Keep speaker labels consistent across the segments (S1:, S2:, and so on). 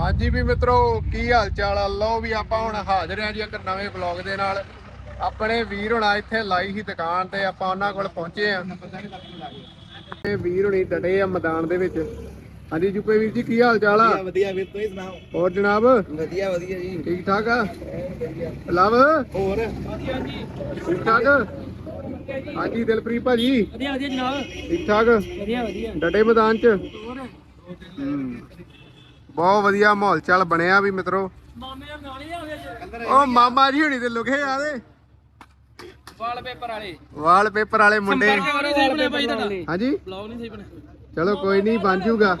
S1: ਹਾਂਜੀ ਵੀ ਮਿੱਤਰੋ ਕੀ ਹਾਲ ਚਾਲ ਆ? ਲਓ ਵੀ ਆਪਾਂ ਹੁਣ ਹਾਜ਼ਰ ਆਂ ਜੀ ਇੱਕ ਨਵੇਂ ਵਲੌਗ ਦੇ ਨਾਲ। ਆਪਣੇ ਵੀਰ ਹੁਣਾ ਇੱਥੇ ਲਾਈ ਸੀ ਦੁਕਾਨ ਤੇ ਆਪਾਂ ਉਹਨਾਂ ਕੋਲ ਪਹੁੰਚੇ ਆ ਇਹ ਵੀਰ ਹੁਣੀ ਡਟੇ ਆ ਮੈਦਾਨ ਦੇ ਵਿੱਚ। ਹਾਂਜੀ ਜੁਪੇ ਵੀਰ ਜੀ ਕੀ ਹਾਲ ਚਾਲ ਆ?
S2: ਵਧੀਆ ਵੀਰ ਤੁਸੀਂ ਸੁਣਾਓ?
S1: ਹੋਰ ਜਨਾਬ?
S2: ਵਧੀਆ ਵਧੀਆ ਜੀ।
S1: ਠੀਕ ਠਾਕ ਆ? ਲਵ?
S2: ਹੋਰ?
S1: ਠੀਕ ਠਾਕ ਹਾਂਜੀ ਦਿਲਪ੍ਰੀਤ ਭਾਜੀ।
S3: ਵਧੀਆ ਵਧੀਆ ਜਨਾਬ।
S1: ਠੀਕ ਠਾਕ
S3: ਵਧੀਆ ਵਧੀਆ।
S1: ਡਟੇ ਮੈਦਾਨ ਚ। ਹੂੰ। ਬਹੁਤ ਵਧੀਆ ਮਾਹੌਲ ਚਾਲ ਬਣਿਆ ਵੀ ਮਿੱਤਰੋ।
S3: ਮਾਮੇ ਨਾਲ ਨਾਲ ਹੀ ਆ ਗਏ
S1: ਉਹ ਮਾਮਾ ਜੀ ਹੁਣੀ ਤੇ ਲੁਕੇ ਆਦੇ
S3: ਵਾਲਪੇਪਰ ਵਾਲੇ।
S1: ਵਾਲਪੇਪਰ ਵਾਲੇ ਮੁੰਡੇ। ਹਾਂਜੀ?
S3: ਬਲੌਗ ਨਹੀਂ ਸਹੀ ਬਣਿਆ।
S1: ਚਲੋ ਕੋਈ ਨਹੀਂ ਬਣ ਜੂਗਾ।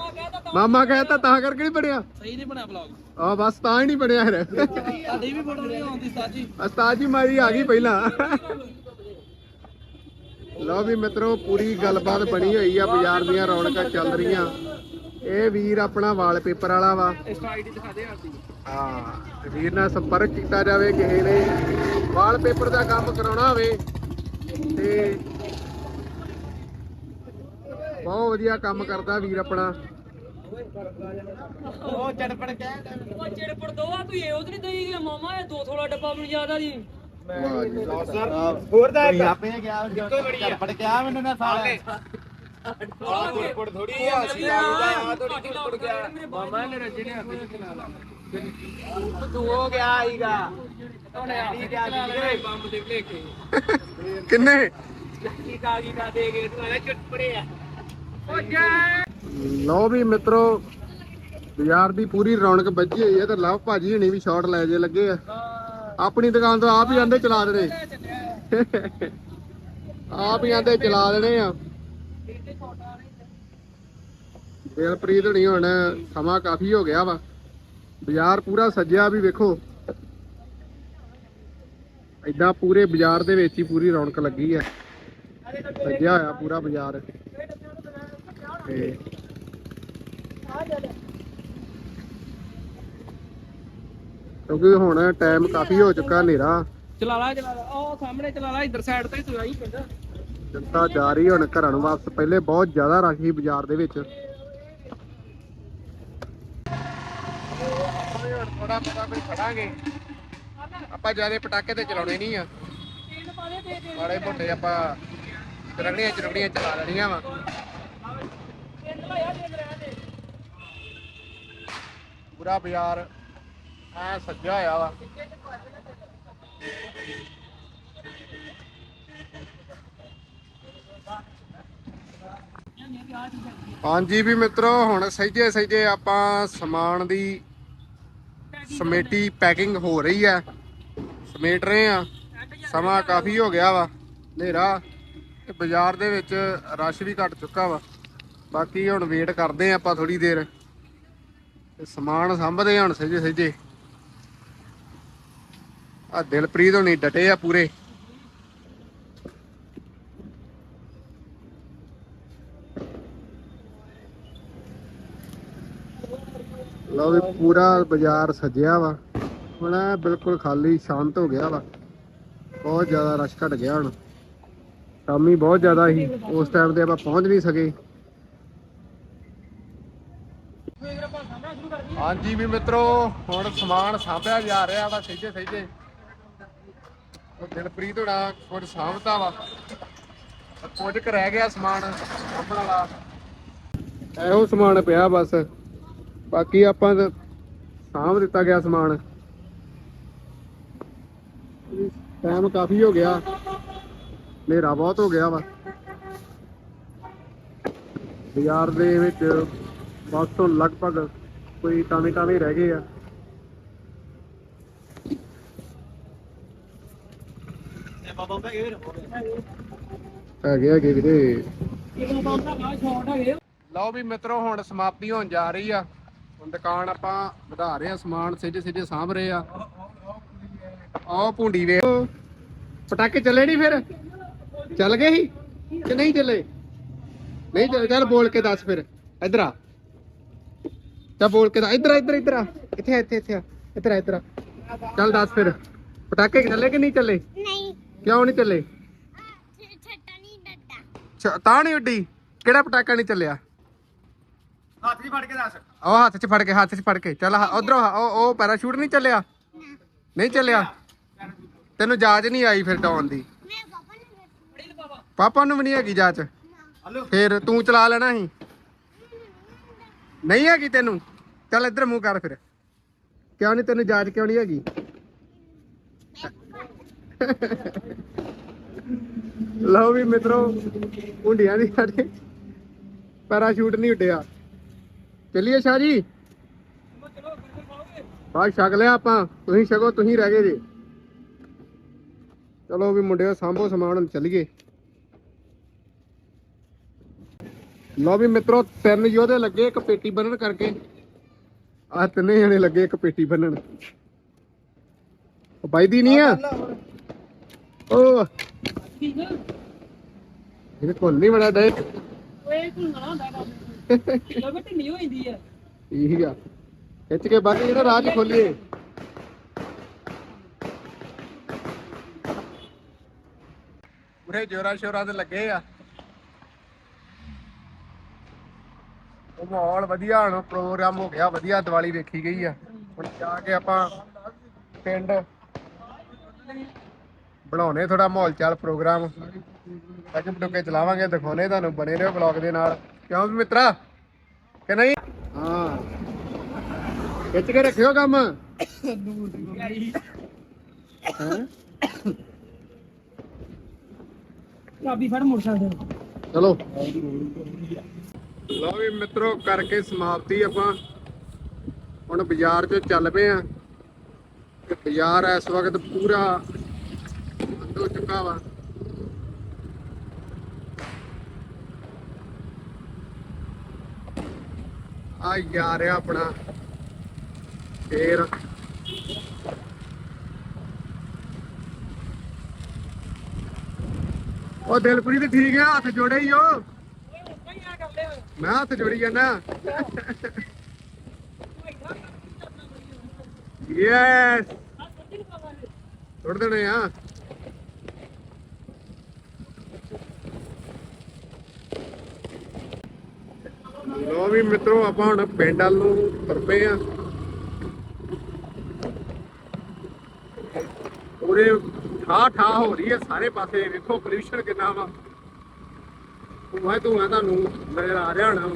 S1: ਮਾਮਾ ਕਹਿੰਦਾ ਤਾਂ ਕਰਕੇ ਨਹੀਂ ਬਣਿਆ।
S3: ਸਹੀ ਨਹੀਂ ਬਣਿਆ ਬਲੌਗ।
S1: ਆ ਬਸ ਤਾਂ ਹੀ ਨਹੀਂ ਬਣਿਆ ਫਿਰ।
S3: ਤੁਹਾਡੀ ਵੀ ਫੋਟੋ ਨਹੀਂ ਆਉਂਦੀ ਸਾਜੀ।
S1: ਉਸਤਾਦ ਜੀ ਮਾਰੀ ਆ ਗਈ ਪਹਿਲਾਂ। ਲਓ ਵੀ ਮਿੱਤਰੋ ਪੂਰੀ ਗੱਲਬਾਤ ਬਣੀ ਹੋਈ ਆ ਬਾਜ਼ਾਰ ਦੀਆਂ ਰੌਣਕਾਂ ਚੱਲ ਰਹੀਆਂ। ਇਹ ਵੀਰ ਆਪਣਾ ਵਾਲਪੇਪਰ ਵਾਲਾ ਵਾ।
S3: ਇਸ ਆਈਡੀ ਦਿਖਾ ਦੇ ਆਰਤੀ
S1: ਹਾਂ ਤੇ ਵੀਰ ਨਾਲ ਸੰਪਰਕ ਕੀਤਾ ਜਾਵੇ ਕਿਸੇ ਨੇ ਵਾਲਪੇਪਰ ਦਾ ਕੰਮ ਕਰਾਉਣਾ ਹੋਵੇ ਤੇ ਬਹੁਤ ਵਧੀਆ ਕੰਮ ਕਰਦਾ ਵੀਰ ਆਪਣਾ।
S2: ਉਹ ਚੜਪੜ ਕਹਿ
S3: ਉਹ ਚਿੜਪੜ ਦੋ ਆ ਤੂੰ ਇਹ ਉਹ ਨਹੀਂ ਦਈ ਗਿਆ। ਮਾਮਾ ਇਹ ਦੋ ਥੋੜਾ ਡੱਬਾ ਮੈਨੂੰ ਯਾਦ ਆ ਜੀ।
S2: ਹੋਰ ਦਾ ਆਪੇ ਗਿਆ ਚੜਪੜ ਕਿਹਾ ਮੈਨੂੰ ਨਾ ਸਾਲੇ ਗੁੜਪੜ ਥੋੜੀ ਆ ਸੀ ਆ ਥੋੜੀ ਗੁੜਪੜ ਗਿਆ।
S3: ਮਾਮਾ ਨੇ ਰਜਣੇ ਹੱਥ ਚ ਖਿਲਾ ਲਾ।
S2: ਤੂੰ ਹੋ ਗਿਆ ਆਈਗਾ।
S3: ਉਹਨੇ ਆੜੀ ਦੇ ਆ ਬੰਬ ਦੇ ਲੈ। ਕੇ
S1: ਕਿੰਨੇ?
S3: ਕੀ ਕਾਗੀ ਦਾ ਦੇ ਕੇ ਤੂੰ ਇਹ ਚਿੜਪੜੇ ਆ ਉਹ ਜਾ
S1: ਲਓ ਵੀ ਮਿੱਤਰੋ ਬਾਜ਼ਾਰ ਦੀ ਪੂਰੀ ਰੌਣਕ ਵੱਜੀ ਹੋਈ ਹੈ ਤੇ ਲਵ ਭਾਜੀ ਹਣੀ ਵੀ ਸ਼ਾਟ ਲੈ ਜੇ ਲੱਗੇ ਆ। ਆਪਣੀ ਦੁਕਾਨ ਤੋਂ ਆਪ ਹੀ ਆਂਦੇ ਚਲਾ ਦੇਣੇ। ਆਪ ਹੀ ਆਂਦੇ ਚਲਾ ਦੇਣੇ ਆ। ਦਿਲਪ੍ਰੀਤ ਹਣੀ ਹੁਣ ਸਮਾਂ ਕਾਫੀ ਹੋ ਗਿਆ ਵਾ। ਬਾਜ਼ਾਰ ਪੂਰਾ ਸੱਜਿਆ ਵੀ ਵੇਖੋ। ਏਦਾਂ ਪੂਰੇ ਬਾਜ਼ਾਰ ਦੇ ਵਿੱਚ ਹੀ ਪੂਰੀ ਰੌਣਕ ਲੱਗੀ ਆ। ਸੱਜਿਆ ਹੋਇਆ ਪੂਰਾ ਬਾਜ਼ਾਰ। ਤੇ ਕਿਉਂਕਿ ਹੁਣ ਟਾਈਮ ਕਾਫੀ ਹੋ ਚੁੱਕਾ ਹਨੇਰਾ।
S3: ਚਲਾ ਲਾ ਚਲਾ ਲਾ। ਉਹ ਸਾਹਮਣੇ ਚਲਾ ਲਾ, ਇੱਧਰ ਸਾਈਡ ਤੇ ਤੂੰ ਪੈਂਦਾ
S1: ਜਨਤਾ ਜਾ ਰਹੀ ਹੁਣ ਘਰਾਂ ਨੂੰ ਵਾਪਸ ਪਹਿਲੇ ਬਹੁਤ ਜ਼ਿਆਦਾ ਰਸ਼ ਸੀ ਬਾਜ਼ਾਰ ਦੇ ਵਿੱਚ। ਥੋੜਾ ਬਹੁਤਾ ਕੋਈ ਫੜਾਂਗੇ ਆਪਾਂ ਜ਼ਿਆਦਾ ਪਟਾਕੇ ਤੇ ਚਲਾਉਣੇ ਨਹੀਂ ਆ। ਮਾੜੇ ਮੋਟੇ ਆਪਾਂ ਚਰਗੜੀਆਂ ਚਰਗੜੀਆਂ ਚਲਾ ਲੈਣੀਆਂ ਵਾ। ਪੂਰਾ ਬਾਜ਼ਾਰ ਐ ਸੱਜਾ ਹੋਇਆ ਵਾ। ਹਾਂਜੀ ਵੀ ਮਿੱਤਰੋ, ਹੁਣ ਸਹਿਜੇ ਸਹਿਜੇ ਆਪਾਂ ਸਮਾਨ ਦੀ ਸਮੇਟੀ ਪੈਕਿੰਗ ਹੋ ਰਹੀ ਹੈ। ਸਮੇਟ ਰਹੇ ਆ ਸਮਾਂ ਕਾਫੀ ਹੋ ਗਿਆ ਵਾ, ਹਨੇਰਾ ਤੇ ਬਾਜ਼ਾਰ ਦੇ ਵਿੱਚ ਰਸ਼ ਵੀ ਘਟ ਚੁੱਕਾ ਵਾ। ਬਾਕੀ ਹੁਣ ਵੇਟ ਕਰਦੇ ਆ ਆਪਾਂ ਥੋੜੀ ਦੇਰ। ਤੇ ਸਮਾਨ ਸੰਭਦੇ ਹੁਣ ਸਹਿਜੇ ਸਹਿਜੇ। ਆ ਦਿਲਪ੍ਰੀਤ ਹੋਣੀ ਡਟੇ ਆ ਪੂਰੇ। ਲਓ ਵੀ ਪੂਰਾ ਬਾਜ਼ਾਰ ਸਜਿਆ ਵਾ। ਹੁਣ ਐਂ ਬਿਲਕੁਲ ਖਾਲੀ ਸ਼ਾਂਤ ਹੋ ਗਿਆ ਵਾ। ਬਹੁਤ ਜ਼ਿਆਦਾ ਰਸ਼ ਘਟ ਗਿਆ ਹੁਣ। ਸ਼ਾਮੀ ਬਹੁਤ ਜ਼ਿਆਦਾ ਸੀ। ਉਸ ਟਾਈਮ ਤੇ ਆਪਾਂ ਪਹੁੰਚ ਨਹੀਂ ਸਕੇ। ਹਾਂਜੀ ਵੀ ਮਿੱਤਰੋ ਹੁਣ ਸਮਾਨ ਸਾਂਭਿਆ ਜਾ ਰਿਹਾ ਵਾ ਸਹਿਜੇ ਸਹਿਜੇ। ਉਹ ਦਿਲਪ੍ਰੀਤ ਹੋਣਾ ਕੁਝ ਸਾਂਭਤਾ ਵਾ। ਕੁਝ ਕੁ ਰਹਿ ਗਿਆ ਸਮਾਨ ਸਾਂਭਣ ਵਾਲਾ। ਇਹੋ ਸਮਾਨ ਪਿਆ ਬਸ। ਬਾਕੀ ਆਪਾਂ ਸਾਂਭ ਦਿੱਤਾ ਗਿਆ ਸਮਾਨ। ਟਾਈਮ ਕਾਫੀ ਹੋ ਗਿਆ। ਹਨੇਰਾ ਬਹੁਤ ਹੋ ਗਿਆ ਵਾ। ਬਾਜ਼ਾਰ ਦੇ ਵਿੱਚ ਬਸ ਤੋਂ ਲਗਭਗ ਕੋਈ ਟਾਵੇਂ ਟਾਵੇਂ ਰਹਿ ਗਏ ਆ। ਹੈਗੇ ਹੈਗੇ ਵੀਰੇ। ਲਓ ਵੀ ਮਿੱਤਰੋ ਹੁਣ ਸਮਾਪਤੀ ਹੋਣ ਜਾ ਰਹੀ ਆ। ਹੁਣ ਦੁਕਾਨ ਆਪਾਂ ਵਧਾ ਰਹੇ ਆ ਸਮਾਨ ਸਿੱਧੇ ਸਿੱਧੇ ਸਾਂਭ ਰਹੇ ਆ ਆਹ ਭੁੰਡੀ ਵੇ ਪਟਾਕੇ ਚੱਲੇ ਨਹੀਂ ਫਿਰ? ਚੱਲ ਗਏ ਸੀ ਕਿ ਨਹੀਂ ਚੱਲੇ? ਨਹੀਂ ਚੱਲੇ ਚੱਲ ਬੋਲ ਕੇ ਦੱਸ ਫਿਰ। ਇੱਧਰ ਆ। ਚੱਲ ਬੋਲ ਕੇ ਦੱਸ। ਇੱਧਰ ਇੱਧਰ ਇੱਧਰ ਆ। ਇੱਥੇ ਇੱਥੇ ਇੱਥੇ ਆ, ਇੱਧਰ ਇੱਧਰ। ਚੱਲ ਦੱਸ ਫਿਰ। ਪਟਾਕੇ ਚੱਲੇ ਕਿ ਨਹੀਂ ਚੱਲੇ?
S4: ਨਹੀਂ।
S1: ਕਿਉਂ ਨਹੀਂ ਚੱਲੇ?
S4: ਛੱਟਾ ਨਹੀਂ
S1: ਅੱਛਾ, ਤਾਂ ਨਹੀਂ ਉੱਡੀ। ਕਿਹੜਾ ਪਟਾਕਾ ਨਹੀਂ ਚੱਲਿਆ?
S2: ਹੱਥ 'ਚ ਫੜ ਕੇ ਦੱਸ।
S1: ਉਹ ਹੱਥ 'ਚ ਫੜ ਕੇ ਹੱਥ 'ਚ ਫੜ ਕੇ। ਚੱਲ ਉਧਰੋਂ ਉਹ ਉਹ ਪੈਰਾਸ਼ੂਟ ਨਹੀਂ ਚੱਲਿਆ? ਨਹੀਂ ਚੱਲਿਆ? ਤੈਨੂੰ ਜਾਚ ਨਹੀਂ ਆਈ ਫਿਰ ਡਾਉਣ ਦੀ? ਪਾਪਾ ਨੂੰ ਵੀ ਨਹੀਂ ਹੈਗੀ ਜਾਚ? ਫਿਰ ਤੂੰ ਚਲਾ ਲੈਣਾ ਸੀ? ਨਹੀਂ ਹੈਗੀ ਤੈਨੂੰ? ਚੱਲ ਇੱਧਰ ਮੂੰਹ ਕਰ ਫਿਰ। ਕਿਉਂ ਨਹੀਂ ਤੈਨੂੰ ਜਾਚ ਕਿਉਂ ਨਹੀਂ ਹੈਗੀ? ਲਓ ਵੀ ਮਿੱਤਰੋ ਹੁੰਡੀਆਂ ਦੀ ਸਾਡੇ ਪੈਰਾਸ਼ੂਟ ਨਹੀਂ ਉੱਡਿਆ। ਚੱਲੀਏ ਸ਼ਾਹ ਜੀ? ਬਾਅਦ ਛਕ ਲਿਆ ਆਪਾਂ। ਤੁਸੀਂ ਛਕੋ, ਤੁਸੀਂ ਰਹਿ ਗਏ ਜੀ। ਚਲੋ ਵੀ ਮੁੰਡਿਓ, ਸਾਂਭੋ ਸਮਾਨ ਚੱਲੀਏ। ਲਓ ਵੀ ਮਿੱਤਰੋ, ਤਿੰਨ ਯੋਧੇ ਲੱਗੇ, ਇੱਕ ਪੇਟੀ ਬੰਨਣ ਕਰਕੇ। ਆ ਤਿੰਨੇ ਜਣੇ ਲੱਗੇ, ਇੱਕ ਪੇਟੀ ਬੰਨਣ। ਉਹ ਬਾਈ ਦੀ ਨਹੀਂ ਆ? ਉਹ ਇਹ ਕੋਲ ਨਹੀਂ ਬੜਾ ਡੇ
S3: ਓਏ ਘੁੰਗਣਾ ਹੁੰਦਾ ਕੰਮ ਲੱਗ ਢਿੱਲੀ ਹੋ ਜਾਂਦੀ ਆ।
S1: ਠੀਕ ਆ। ਖਿੱਚ ਕੇ ਬੰਨ ਜਿਹੜਾ ਰਾਹ ਚ ਖੋਲੀਏ। ਪੂਰੇ ਜੋਰਾ ਸ਼ੋਰਾ ਦੇ ਲੱਗੇ ਆ। ਉਹ ਮਾਹੌਲ ਵਧੀਆ ਹੁਣ ਪ੍ਰੋਗਰਾਮ ਹੋ ਗਿਆ ਵਧੀਆ ਦੀਵਾਲੀ ਵੇਖੀ ਗਈ ਆ। ਹੁਣ ਜਾ ਕੇ ਆਪਾਂ ਪਿੰਡ ਬਣਾਉਣੇ ਥੋੜਾ ਮਾਹੌਲ ਚਾਲ ਪ੍ਰੋਗਰਾਮ। ਅੱਜ ਬਟੋਕੇ ਚਲਾਵਾਂਗੇ ਦਿਖਾਉਣੇ ਤੁਹਾਨੂੰ ਬਣੇ ਰਹੋ ਬਲੌਗ ਦੇ ਨਾਲ। ਕਿਉਂ ਵੀ ਮਿੱਤਰਾ ਕਿ ਨਹੀਂ? ਹਾਂ। ਖਿੱਚ ਕੇ ਰੱਖਿਓ ਕੰਮ। ਹੈਂ?
S3: ਚਾਬੀ ਫੜ ਮੋਟਰਸਾਈਕਲ
S1: ਚਲੋ। ਲਓ ਵੀ ਮਿੱਤਰੋ ਕਰਕੇ ਸਮਾਪਤੀ ਆਪਾਂ। ਹੁਣ ਬਾਜ਼ਾਰ 'ਚ ਚੱਲ ਪਏ ਆ। ਤੇ ਬਾਜ਼ਾਰ ਇਸ ਵਕਤ ਪੂਰਾ ਬੰਦ ਹੋ ਚੁੱਕਾ ਵਾ ਆ ਯਾਰ ਆ ਆਪਣਾ। ਫੇਰ ਉਹ ਦਿਲਪੁਰੀ ਤੇ ਠੀਕ ਆ, ਹੱਥ ਜੋੜੇ ਹੀ ਉਹ ਮੈਂ ਹੱਥ ਜੋੜੀ ਜਾਂਦਾ। ਯੈਸ ਛੋੜ ਦੇਣੇ ਆ ਲੋ ਵੀ ਮਿੱਤਰੋ, ਆਪਾਂ ਹੁਣ ਪਿੰਡ ਵੱਲ ਨੂੰ ਤੁਰ ਪਏ ਆ। ਪੂਰੇ ਠਾ ਠਾ ਹੋ ਰਹੀ ਹੈ, ਸਾਰੇ ਪਾਸੇ ਵੇਖੋ ਪੋਲਿਊਸ਼ਨ ਕਿੰਨਾ ਵਾ। ਧੂਆਂ ਹੀ ਤੁਹਾਨੂੰ ਨਜ਼ਰ ਆ ਰਿਹਾ ਹੋਣਾ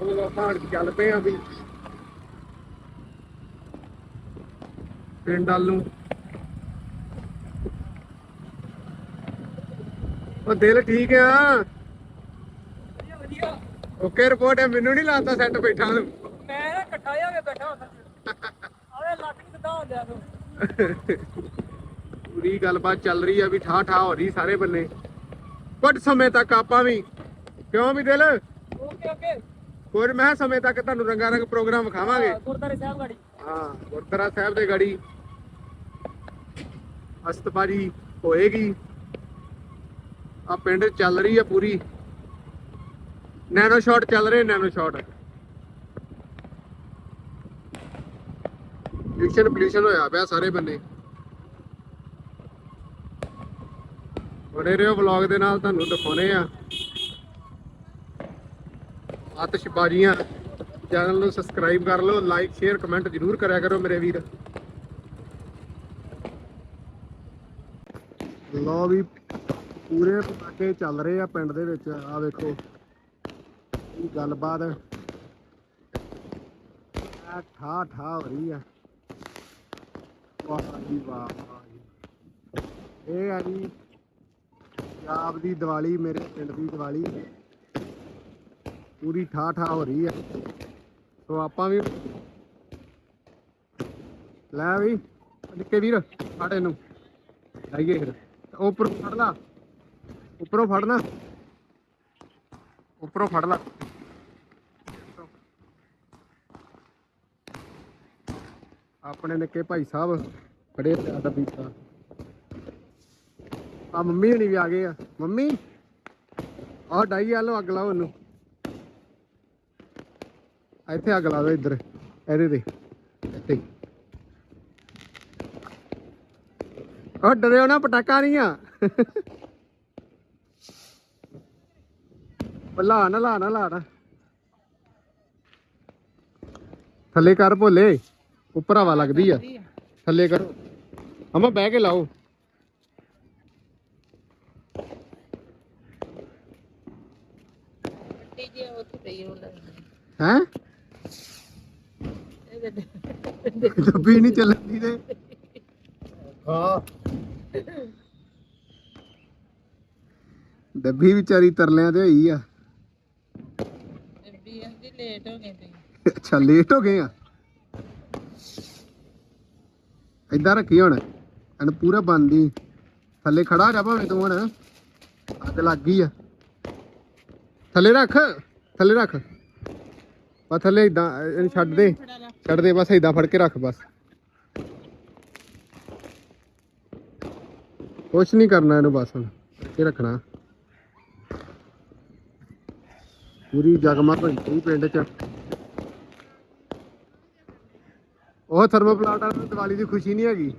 S1: ਉਹ ਆਪਾਂ ਹੁਣ ਚੱਲ ਪਏ ਆ ਵੀ ਪਿੰਡ ਵੱਲ ਨੂੰ। ਉਹ ਦਿਲ ਠੀਕ ਆ?
S3: ਵਧੀਆ।
S1: ਓਕੇ ਰਿਪੋਰਟ ਹੈ ਮੈਨੂੰ ਨਹੀਂ ਲੱਗਦਾ ਸੈੱਟ ਬੈਠਾ ਨੂੰ।
S3: ਮੈਂ ਨਾ ਇਕੱਠਾ ਹੋ ਕੇ ਬੈਠਾ ਹੁੰਦਾ ਆਵੇ ਲੱਕ ਨਹੀਂ ਕਿੱਦਾਂ ਹੋ ਗਿਆ ਤੂੰ।
S1: ਪੂਰੀ ਗੱਲਬਾਤ ਚੱਲ ਰਹੀ ਆ ਵੀ ਠਾ ਠਾ ਹੋ ਰਹੀ ਸਾਰੇ ਬੰਨੇ। ਕੁਝ ਸਮੇਂ ਤੱਕ ਆਪਾਂ ਵੀ। ਕਿਉਂ ਵੀ ਦਿਲ?
S3: Okay okay.
S1: ਕੋਈ ਮੈਂ ਕਿਹਾ ਸਮੇਂ ਤੱਕ ਤੁਹਾਨੂੰ ਰੰਗਾ ਰੰਗ ਪ੍ਰੋਗਰਾਮ ਵਿਖਾਵਾਂਗੇ।
S3: ਗੁਰਦਾਰੇ ਸਾਹਿਬ ਗਾੜੀ।
S1: ਹਾਂ ਗੁਰਦੁਆਰਾ ਸਾਹਿਬ ਦੇ ਗੜੀ। ਅਸਤਬਾਜੀ ਹੋਏਗੀ। ਆ ਪਿੰਡ ਚੱਲ ਰਹੀ ਆ ਪੂਰੀ। ਨੈਨੋ ਸ਼ਾਟ ਚੱਲ ਰਹੇ ਨੈਨੋ ਸ਼ਾਟ ਪੋਲਿਊਸ਼ਨ ਪੋਲਿਊਸ਼ਨ ਹੋਇਆ ਪਿਆ ਸਾਰੇ ਬੰਨੇ। ਬਣੇ ਰਹੋ ਵਲੌਗ ਦੇ ਨਾਲ, ਤੁਹਾਨੂੰ ਦਿਖਾਉਣੇ ਆ। ਆਤਿਸ਼ਬਾਜ਼ੀਆਂ। ਚੈਨਲ ਨੂੰ ਸਬਸਕ੍ਰਾਈਬ ਕਰ ਲਓ ਲਾਈਕ ਸ਼ੇਅਰ ਕਮੈਂਟ ਜ਼ਰੂਰ ਕਰਿਆ ਕਰੋ ਮੇਰੇ ਵੀਰ। ਲੋ ਵੀ ਪੂਰੇ ਪਟਾਕੇ ਚੱਲ ਰਹੇ ਆ ਪਿੰਡ ਦੇ ਵਿੱਚ ਆ ਵੇਖੋ। ਇਹ ਗੱਲਬਾਤ? ਆ ਠਾ ਠਾ ਹੋ ਰਹੀ ਆ। ਵਾਹ ਜੀ ਵਾਹ ਵਾਹ ਇਹ ਆ ਜੀ, ਪੰਜਾਬ ਦੀ ਦੀਵਾਲੀ, ਮੇਰੇ ਪਿੰਡ ਦੀ ਦੀਵਾਲੀ। ਪੂਰੀ ਠਾ ਠਾ ਹੋ ਰਹੀ ਆ। ਸੋ ਆਪਾਂ ਵੀ ਲੈ ਵੀ, ਨਿੱਕੇ ਵੀਰ, ਫੜ ਇਹਨੂੰ। ਆਈਏ ਫਿਰ। ਉਹ ਉੱਪਰੋਂ ਫੜ ਉੱਪਰੋਂ ਫੜਨਾ। ਉੱਪਰੋਂ ਫੜ ਲਾ। ਆਪਣੇ ਨਿੱਕੇ ਭਾਈ ਸਾਹਿਬ ਖੜੇ ਤੇ ਪੀਤਾ ਆ ਮੰਮੀ ਹਣੀ ਵੀ ਆ ਗਏ ਆ। ਮੰਮੀ, ਆਹ ਡਾਈ ਆ ਅੱਗ ਲਾਓ ਉਹਨੂੰ ਇੱਥੇ ਅੱਗ ਲਾ ਦਿਓ ਇੱਧਰ। ਇਹਦੇ ਤੇ। ਇੱਥੇ ਉਹ ਡਰਿਓ ਨਾ, ਪਟਾਕਾ ਨਹੀਂ ਆ। ਲਾ ਨਾ ਲਾ ਨਾ ਲਾ ਨਾ। ਥੱਲੇ ਕਰ ਭੋਲੇ ਉੱਪਰ ਹਵਾ ਲੱਗਦੀ ਆ। ਥੱਲੇ ਕਰੋ। ਅਮਾ ਬਹਿ ਕੇ ਲਾਓ। ਹੈ? ਡੱਬੀ ਨਹੀਂ ਚੱਲਦੀ ਤੇ।
S2: ਹਾਂ।
S1: ਡੱਬੀ ਵਿਚਾਰੀ ਤਰਲਿਆਂ ਤੇ ਹੋਈ ਆ।
S4: ਲੇਟ ਹੋ ਗਏ ਤੁਸੀਂ
S1: ਅੱਛਾ ਲੇਟ ਹੋ ਗਏ ਆ? ਏਦਾਂ ਰੱਖੀ ਹੁਣ, ਇਹਨੂੰ ਪੂਰਾ ਬੰਦੀ। ਥੱਲੇ ਖੜਾ ਜਾ ਭਾਵੇਂ ਤੂੰ ਹੁਣ। ਅੱਗ ਲੱਗ ਗਈ ਆ। ਥੱਲੇ ਰੱਖ ਥੱਲੇ ਰੱਖ। ਬਸ ਥੱਲੇ ਇਦਾਂ ਇਹਨੂੰ ਛੱਡ ਦੇ। ਛੱਡ ਦੇ, ਬਸ ਇਦਾਂ ਫੜ ਕੇ ਰੱਖ ਬਸ। ਕੁਛ ਨਹੀਂ ਕਰਨਾ ਇਹਨੂੰ ਬਸ ਹੁਣ ਕੇ ਰੱਖਣਾ। ਪੂਰੀ ਜਗਮਗ ਹੋਈ ਪਈ ਪਿੰਡ 'ਚ। ਉਹ ਥਰਮੋਪਲਾਟ ਵਾਲਾ ਨੂੰ ਦੀਵਾਲੀ ਦੀ ਖੁਸ਼ੀ ਨਹੀਂ ਹੈਗੀ।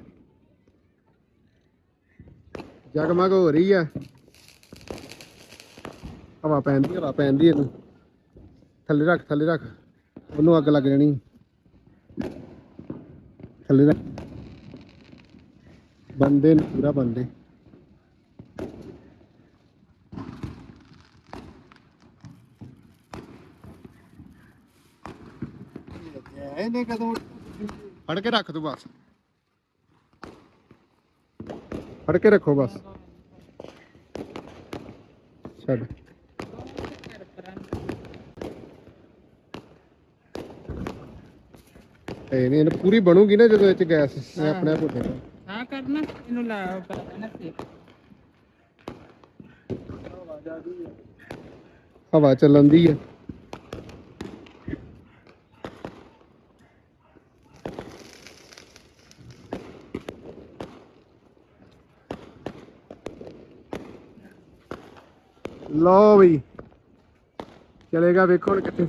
S1: ਜਗਮਗ ਹੋ ਰਹੀ ਆ ਹਵਾ ਪੈਂਦੀ ਹਵਾ ਪੈਂਦੀ ਇਹਨੂੰ। ਥੱਲੇ ਰੱਖ ਥੱਲੇ ਰੱਖ। ਉਹਨੂੰ ਅੱਗ ਲੱਗ ਜਾਣੀ। ਥੱਲੇ ਰੱਖ। ਬੰਦੇ ਨੇ ਪੂਰਾ ਬੰਦੇ।
S2: ਇਹਨੇ ਕਦੋਂ
S1: ਫੜ ਕੇ ਰੱਖ ਤੂੰ ਬਸ। ਫੜ ਕੇ ਰੱਖੋ ਬਸ। ਛੱਡ। ਇਹ ਨਹੀਂ ਇਹਨੂੰ ਪੂਰੀ ਬਣੂਗੀ ਨਾ ਜਦੋਂ ਇਹ ਚ ਗੈਸ ਇਹ ਆਪਣੇ ਆਪ ਉੱਠੇਗਾ
S4: ਹਾਂ ਕਰਨਾ। ਇਹਨੂੰ ਲਾ ਸੀ
S1: ਹਵਾ ਚੱਲਣ ਦੀ ਆ। ਲਓ ਬਈ ਚਲੇਗਾ ਵੇਖੋ ਹੁਣ ਕਿੱਥੇ